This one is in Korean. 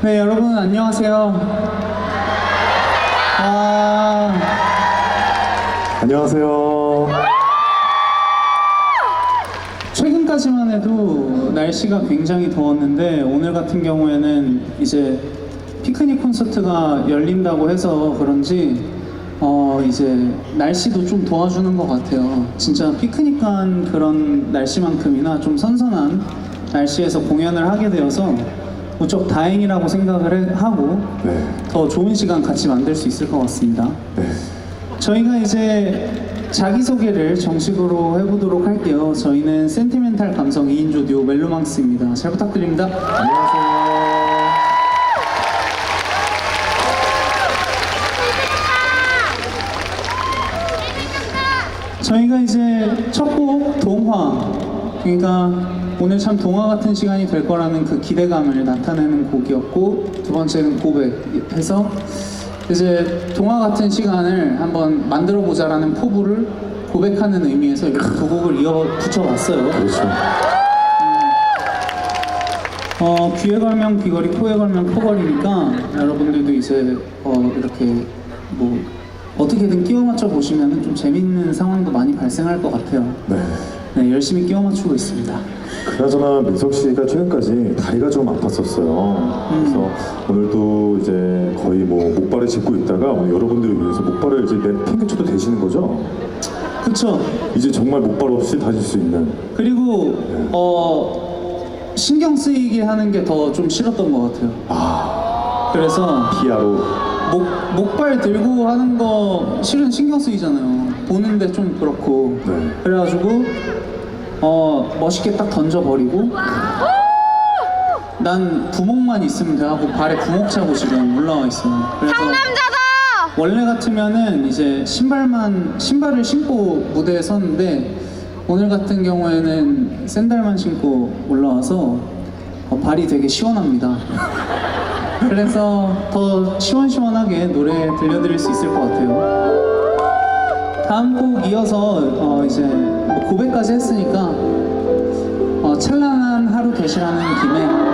네, 여러분 안녕하세요. 아, 안녕하세요. 최근까지만 해도 날씨가 굉장히 더웠는데 오늘 같은 경우에는 이제 피크닉 콘서트가 열린다고 해서 그런지 어 이제 날씨도 좀 도와주는 것 같아요. 진짜 피크닉 간 그런 날씨만큼이나 좀 선선한 날씨에서 공연을 하게 되어서 무척 다행이라고 생각을 해- 하고 네. 더 좋은 시간 같이 만들 수 있을 것 같습니다. 네. 저희가 이제 자기소개를 정식으로 해보도록 할게요. 저희는 센티멘탈 감성 2인조 듀오 멜로망스입니다. 잘 부탁드립니다. 안녕하세요. 저희가 이제 첫 곡 동화 그러니까 오늘 참 동화 같은 시간이 될 거라는 그 기대감을 나타내는 곡이었고 두 번째는 고백해서 이제 동화 같은 시간을 한번 만들어 보자라는 포부를 고백하는 의미에서 이렇게 두 곡을 이어 붙여봤어요. 그렇죠. 어, 귀에 걸면 귀걸이, 코에 걸면 코걸이니까 여러분들도 이제 어, 이렇게 뭐 어떻게든 끼워 맞춰 보시면 좀 재밌는 상황도 많이 발생할 것 같아요. 네. 네, 열심히 끼워 맞추고 있습니다. 그나저나 민석 씨가 최근까지 다리가 좀 아팠었어요. 그래서 오늘도 이제 거의 뭐 목발을 짚고 있다가 오늘 여러분들을 위해서 목발을 이제 내팽개쳐도 되시는 거죠? 그쵸? 이제 정말 목발 없이 다닐 수 있는. 그리고 어 신경 쓰이게 하는 게 더 좀 싫었던 것 같아요. 아, 그래서 피아로. 목 목발 들고 하는 거 실은 신경 쓰이잖아요. 보는데 좀 그렇고. 네. 어 멋있게 딱 던져버리고 난 부목만 있으면 돼 하고 발에 부목 차고 지금 올라와 있어요. 그래서 상남자다! 원래 같으면은 이제 신발만 신발을 신고 무대에 섰는데 오늘 같은 경우에는 샌들만 신고 올라와서 어, 발이 되게 시원합니다. 그래서 더 시원시원하게 노래 들려드릴 수 있을 것 같아요. 다음 곡 이어서 어, 이제 뭐 고백까지 했으니까 어, 찬란한 하루 되시라는 김에